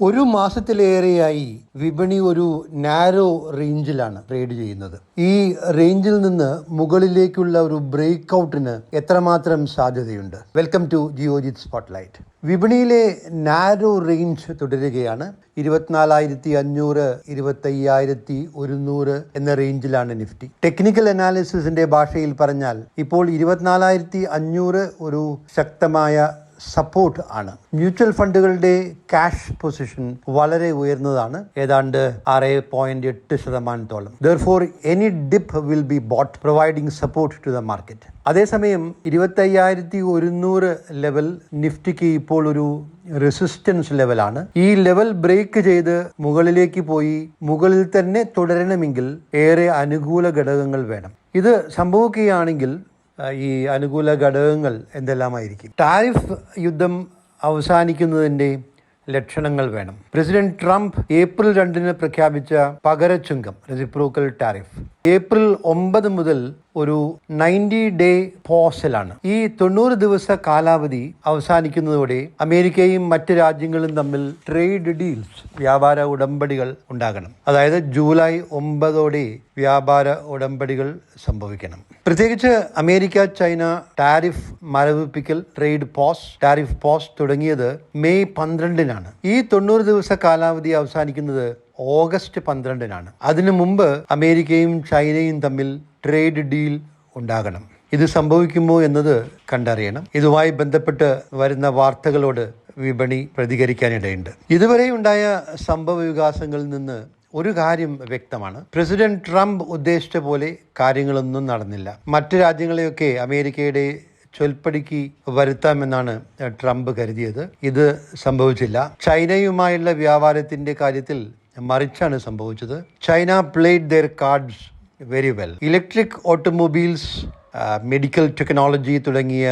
ഒരു മാസത്തിലേറെയായി വിപണി ഒരു നാരോ റേഞ്ചിലാണ് ട്രേഡ് ചെയ്യുന്നത്. ഈ റേഞ്ചിൽ നിന്ന് മുകളിലേക്കുള്ള ഒരു ബ്രേക്ക് ഔട്ടിന് എത്രമാത്രം സാധ്യതയുണ്ട്? വെൽക്കം ടു ജിയോജിത് സ്പോട്ട്ലൈറ്റ് വിപണിയിലെ നാരോ റേഞ്ച് തുടരുകയാണ്. ഇരുപത്തിനാലായിരത്തി അഞ്ഞൂറ് ഇരുപത്തയ്യായിരത്തി ഒരുന്നൂറ് എന്ന റേഞ്ചിലാണ് നിഫ്റ്റി ടെക്നിക്കൽ അനാലിസിസിന്റെ ഭാഷയിൽ പറഞ്ഞാൽ ഇപ്പോൾ ഇരുപത്തിനാലായിരത്തി അഞ്ഞൂറ് ഒരു ശക്തമായ സപ്പോർട്ട് ആണ്. മ്യൂച്വൽ ഫണ്ടുകളുടെ ക്യാഷ് പൊസിഷൻ വളരെ ഉയർന്നതാണ്. ഏതാണ്ട് ആറ് പോയിന്റ് എട്ട് ശതമാനത്തോളം. Therefore any dip will be bought providing support to the market അതേസമയം ഇരുപത്തയ്യായിരത്തി ഒരുന്നൂറ് ലെവൽ നിഫ്റ്റിക്ക് ഇപ്പോൾ ഒരു റെസിസ്റ്റൻസ് ലെവലാണ് ഈ ലെവൽ ബ്രേക്ക് ചെയ്ത് മുകളിലേക്ക് പോയി മുകളിൽ തന്നെ തുടരണമെങ്കിൽ ഏറെ അനുകൂല ഘടകങ്ങൾ വേണം. ഇത് സംഭവിക്കുകയാണെങ്കിൽ ഈ അനുകൂല ഘടകങ്ങൾ എന്തെല്ലാമായിരിക്കും? ടാരിഫ് യുദ്ധം അവസാനിക്കുന്നതിന്റെ ലക്ഷണങ്ങൾ വേണം. പ്രസിഡന്റ് ട്രംപ് ഏപ്രിൽ രണ്ടിന് പ്രഖ്യാപിച്ച പകരച്ചുങ്കം റെസിപ്രോക്കൽ ടാരിഫ്. ഏപ്രിൽ ഒമ്പത് മുതൽ ഒരു നയന്റി ഡേ പോസിലാണ്. ഈ തൊണ്ണൂറ് ദിവസ കാലാവധി അവസാനിക്കുന്നതോടെ അമേരിക്കയും മറ്റ് രാജ്യങ്ങളും തമ്മിൽ ട്രേഡ് ഡീൽസ് വ്യാപാര ഉടമ്പടികൾ ഉണ്ടാകണം. അതായത് ജൂലൈ ഒമ്പതോടെ വ്യാപാര ഉടമ്പടികൾ സംഭവിക്കണം. പ്രത്യേകിച്ച് അമേരിക്ക ചൈന ടാരിഫ് മരവിപ്പിക്കൽ ട്രേഡ് പോസ് ടാരിഫ് പോസ് തുടങ്ങിയത് മെയ് പന്ത്രണ്ടിനാണ്. ഈ തൊണ്ണൂറ് ദിവസ കാലാവധി അവസാനിക്കുന്നത് ഓഗസ്റ്റ് പന്ത്രണ്ടിനാണ്. അതിനു മുമ്പ് അമേരിക്കയും ചൈനയും തമ്മിൽ ട്രേഡ് ഡീൽ ഉണ്ടാകണം. ഇത് സംഭവിക്കുമോ എന്നത് കണ്ടറിയണം. ഇതുമായി ബന്ധപ്പെട്ട് വരുന്ന വാർത്തകളോട് വിപണി പ്രതികരിക്കാനിടയുണ്ട്. ഇതുവരെ ഉണ്ടായ സംഭവ വികാസങ്ങളിൽ നിന്ന് ഒരു കാര്യം വ്യക്തമാണ്. പ്രസിഡന്റ് ട്രംപ് ഉദ്ദേശിച്ച പോലെ കാര്യങ്ങളൊന്നും നടന്നില്ല. മറ്റു രാജ്യങ്ങളെയൊക്കെ അമേരിക്കയുടെ ചൊൽപ്പടിക്ക് വരുത്താമെന്നാണ് ട്രംപ് കരുതിയത്. ഇത് സംഭവിച്ചില്ല. ചൈനയുമായുള്ള വ്യാപാരത്തിന്റെ കാര്യത്തിൽ മറിച്ചാണ് സംഭവിച്ചത്. China played their cards very well electric automobiles medical technology തുടങ്ങിയ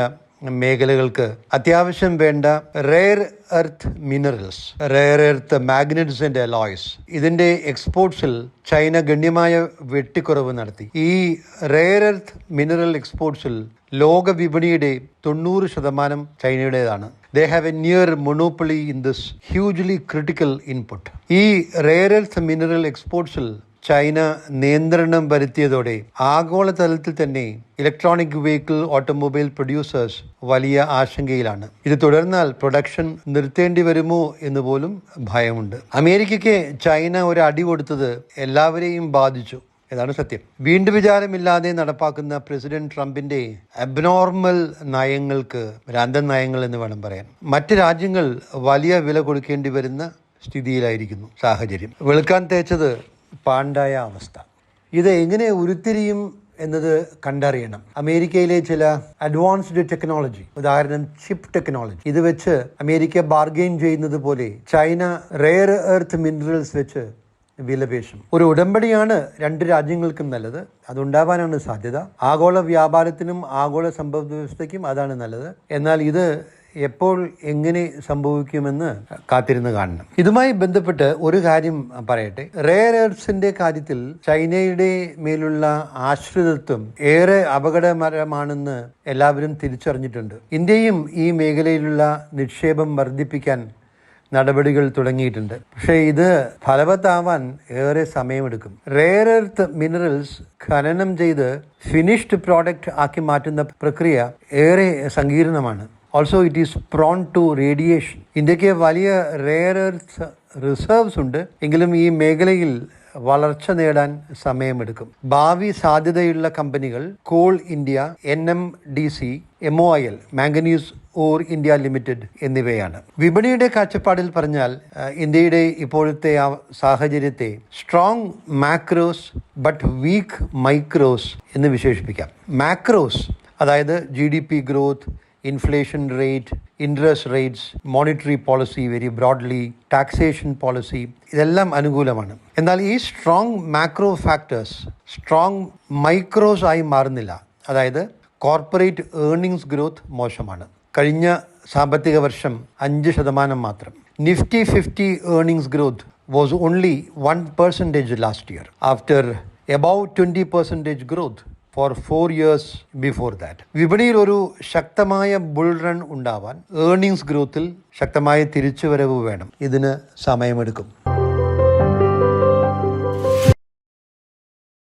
മേഖലകൾക്ക് അത്യാവശ്യം വേണ്ട rare earth minerals rare earth magnets and alloys ഇതിന്റെ എക്സ്പോർട്സിൽ ചൈന ഗണ്യമായ വെട്ടിക്കുറവ് നടത്തി. ഈ റെയർ എർത്ത് മിനറൽ എക്സ്പോർട്സിൽ ലോക വിപണിയുടെ തൊണ്ണൂറ് ശതമാനം ചൈനയുടേതാണ്. They have a near monopoly in this hugely critical input ഈ റെയർ എർത്ത് മിനറൽ എക്സ്പോർട്സിൽ ചൈന നിയന്ത്രണം വരുത്തിയതോടെ ആഗോളതലത്തിൽ തന്നെ ഇലക്ട്രോണിക് വെഹിക്കിൾ ഓട്ടോമൊബൈൽ പ്രൊഡ്യൂസേഴ്സ് വലിയ ആശങ്കയിലാണ്. ഇത് തുടർന്നാൽ പ്രൊഡക്ഷൻ നിർത്തേണ്ടി വരുമോ എന്ന് പോലും ഭയമുണ്ട്. അമേരിക്കയ്ക്ക് ചൈന ഒരു അടി കൊടുത്തത് എല്ലാവരെയും ബാധിച്ചു. ഇതാണ് സത്യം. വീണ്ടും വിചാരമില്ലാതെ നടപ്പാക്കുന്ന പ്രസിഡന്റ് ട്രംപിന്റെ അബ്നോർമൽ നയങ്ങൾക്ക് ഭ്രാന്തൻ നയങ്ങൾ എന്ന് വേണം പറയാൻ. മറ്റ് രാജ്യങ്ങൾ വലിയ വില കൊടുക്കേണ്ടി വരുന്ന സ്ഥിതിയിലായിരിക്കുന്നു സാഹചര്യം. വെളുക്കാൻ തേച്ചത് പാണ്ടായ അവസ്ഥ. ഇത് എങ്ങനെ ഉരുത്തിരിയും എന്നത് കണ്ടറിയണം. അമേരിക്കയിലെ ചില അഡ്വാൻസ്ഡ് ടെക്നോളജി ഉദാഹരണം ചിപ്പ് ടെക്നോളജി ഇത് വെച്ച് അമേരിക്ക ബാർഗെയിൻ ചെയ്യുന്നത് പോലെ ചൈന റെയർ എർത്ത് മിനറൽസ് വെച്ച് വിലപേശും. ഒരു ഉടമ്പടിയാണ് രണ്ട് രാജ്യങ്ങൾക്കും നല്ലത്. അതുണ്ടാവാനാണ് സാധ്യത. ആഗോള വ്യാപാരത്തിനും ആഗോള സമ്പദ് വ്യവസ്ഥയ്ക്കും അതാണ് നല്ലത്. എന്നാൽ ഇത് എപ്പോൾ എങ്ങനെ സംഭവിക്കുമെന്ന് കാത്തിരുന്ന് കാണണം. ഇതുമായി ബന്ധപ്പെട്ട് ഒരു കാര്യം പറയട്ടെ. റെയർ എർത്ത്സിന്റെ കാര്യത്തിൽ ചൈനയുടെ മേലുള്ള ആശ്രിതത്വം ഏറെ അപകടകരമാണെന്ന് എല്ലാവരും തിരിച്ചറിഞ്ഞിട്ടുണ്ട്. ഇന്ത്യയും ഈ മേഖലയിലുള്ള നിക്ഷേപം വർദ്ധിപ്പിക്കാൻ നടപടികൾ തുടങ്ങിയിട്ടുണ്ട്. പക്ഷേ ഇത് ഫലവത്താവാൻ ഏറെ സമയമെടുക്കും. റെയർ എർത്ത് മിനറൽസ് ഖനനം ചെയ്ത് ഫിനിഷ്ഡ് പ്രോഡക്റ്റ് ആക്കി മാറ്റുന്ന പ്രക്രിയ ഏറെ സങ്കീർണമാണ്. Also it is prone to radiation ഇന്ത്യയ്ക്ക് വലിയ റെയർ എർത്ത് റിസർവ്സ് ഉണ്ട്. എങ്കിലും ഈ മേഖലയിൽ വളർച്ച നേടാൻ സമയമെടുക്കും. ഭാവി സാധ്യതയുള്ള കമ്പനികൾ coal India N M D C M O I L manganese ore India limited എന്നിവയാണ്. വിപണിയുടെ കാഴ്ചപ്പാടിൽ പറഞ്ഞാൽ ഇന്ത്യയുടെ ഇപ്പോഴത്തെ ആ സാഹചര്യത്തെ strong macros but weak micros എന്ന് വിശേഷിപ്പിക്കാം. മാക്രോസ് അതായത് G D P growth inflation rate interest rates monetary policy very broadly taxation policy ഇതെല്ലാം അനുകൂലമാണ്. എന്നാൽ ഈ strong macro factors strong micros ആയി മാറുന്നില്ല. അതായത് കോർപ്പറേറ്റ് ഏർണിംഗ്സ് ഗ്രോത്ത് മോശമാണ്. കഴിഞ്ഞ സാമ്പത്തിക വർഷം അഞ്ച് ശതമാനം മാത്രം. Nifty fifty earnings growth was only one percentage last year after about twenty percentage growth for four years before that വിപണിയിൽ ഒരു ശക്തമായ ബുൾ റൺ ഉണ്ടാവാൻ ഏർണിംഗ്സ് ഗ്രോത്തിൽ ശക്തമായ തിരിച്ചുവരവ് വേണം. ഇതിന് സമയമെടുക്കും.